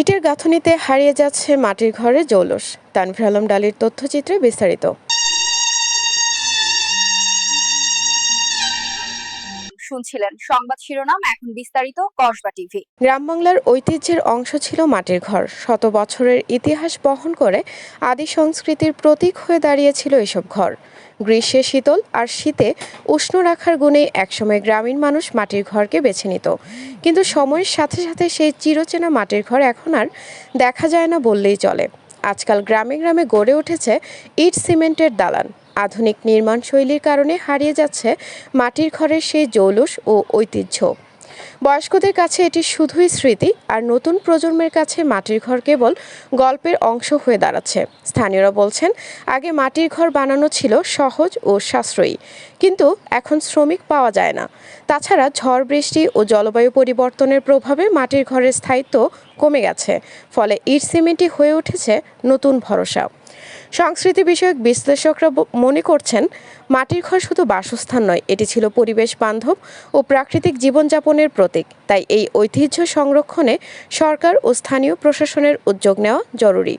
ইটের গাঁথনিতে হারিয়ে যাচ্ছে মাটির ঘরে জৌলস। তানভীর আলম ডালির তথ্যচিত্রে বিস্তারিত। শুনছিলেন সংবাদ শিরোনাম এখন বিস্তারিত কসবা টিভি। গ্রাম বাংলার ঐতিহ্যের অংশ ছিল মাটির ঘর। শত বছরের ইতিহাস বহন করে আদি সংস্কৃতির প্রতীক হয়ে দাঁড়িয়েছিল এসব ঘর। গ্রীষ্মে শীতল আর শীতে উষ্ণ রাখার গুণেই একসময় গ্রামীণ মানুষ মাটির ঘরকে বেছে নিত। কিন্তু সময়ের সাথে সাথে সেই চিরচেনা মাটির ঘর এখন আর দেখা যায় না বললেই চলে। আজকাল গ্রামে গ্রামে গড়ে উঠেছে ইট সিমেন্টের দালান। আধুনিক নির্মাণ শৈলীর কারণে হারিয়ে যাচ্ছে মাটির ঘরের সেই জৌলুস ও ঐতিহ্য। বয়স্কদের কাছে এটি শুধুই স্মৃতি, আর নতুন প্রজন্মের কাছে মাটির ঘর কেবল গল্পের অংশ হয়ে দাঁড়াচ্ছে। স্থানীয়রা বলছেন, আগে মাটির ঘর বানানো ছিল সহজ ও সাশ্রয়ী, কিন্তু এখন শ্রমিক পাওয়া যায় না। তাছাড়া ঝড় বৃষ্টি ও জলবায়ু পরিবর্তনের প্রভাবে মাটির ঘরের স্থায়িত্ব কমে গেছে, ফলে ইট সিমেন্টই হয়ে উঠেছে নতুন ভরসা। সংস্কৃতি বিষয়ক বিশ্লেষকরা মনে করছেন, মাটির ঘর শুধু বাসস্থান নয়, এটি ছিল পরিবেশ বান্ধব ও প্রাকৃতিক জীবনযাপনের প্রতীক। তাই এই ঐতিহ্য সংরক্ষণে সরকার ও স্থানীয় প্রশাসনের উদ্যোগ নেওয়া জরুরি।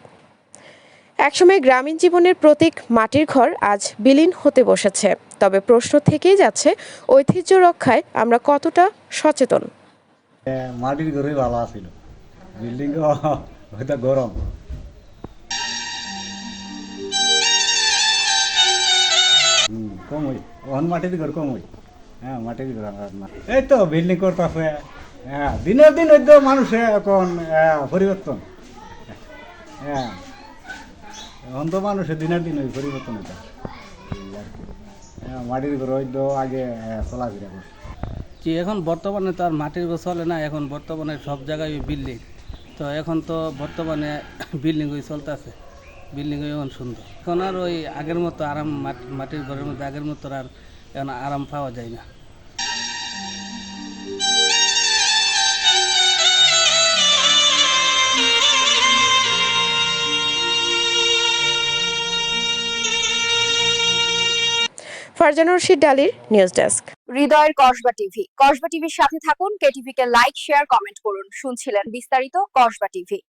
একসময় গ্রামীণ জীবনের প্রতীক, মাটির ঘর, আজ বিলীন হতে বসেছে। তবে প্রশ্ন থেকেই যাচ্ছে, ঐতিহ্য রক্ষায় আমরা কতটা সচেতন? মাটির ঘরই ভালো আছিল বিল্ডিং গরম। কম হই ওহন মাটির ঘর কম হই হ্যাঁ মাটির ঘর এই তো বিল্ডিং করতেছে হ্যাঁ দিনের দিন ওই তো মানুষে এখন পরিবর্তন হ্যাঁ এখন তো মানুষের দিনের দিন ওই পরিবর্তন হইতে হ্যাঁ মাটির ঘর ওই আগে চলাফেরা করছে যে এখন বর্তমানে তো আর মাটির ঘর চলে না এখন বর্তমানে সব জায়গায় বিল্ডিং তো এখন তো বর্তমানে বিল্ডিং ওই চলতেছে বিল্ডিং এখন সুন্দর। এখন আর ওই আগের মতো আরাম মাট- মাটির ঘরের মধ্যে আগের মতো আর এখন আরাম পাওয়া যায় না। ফারজানা রশিদ ডালির নিউজ ডেস্ক। হৃদয়ের কসবা টিভি। কসবা টিভির সাথে থাকুন কেটিভি কে লাইক শেয়ার কমেন্ট করুন। শুনছিলেন বিস্তারিত কসবা টিভি।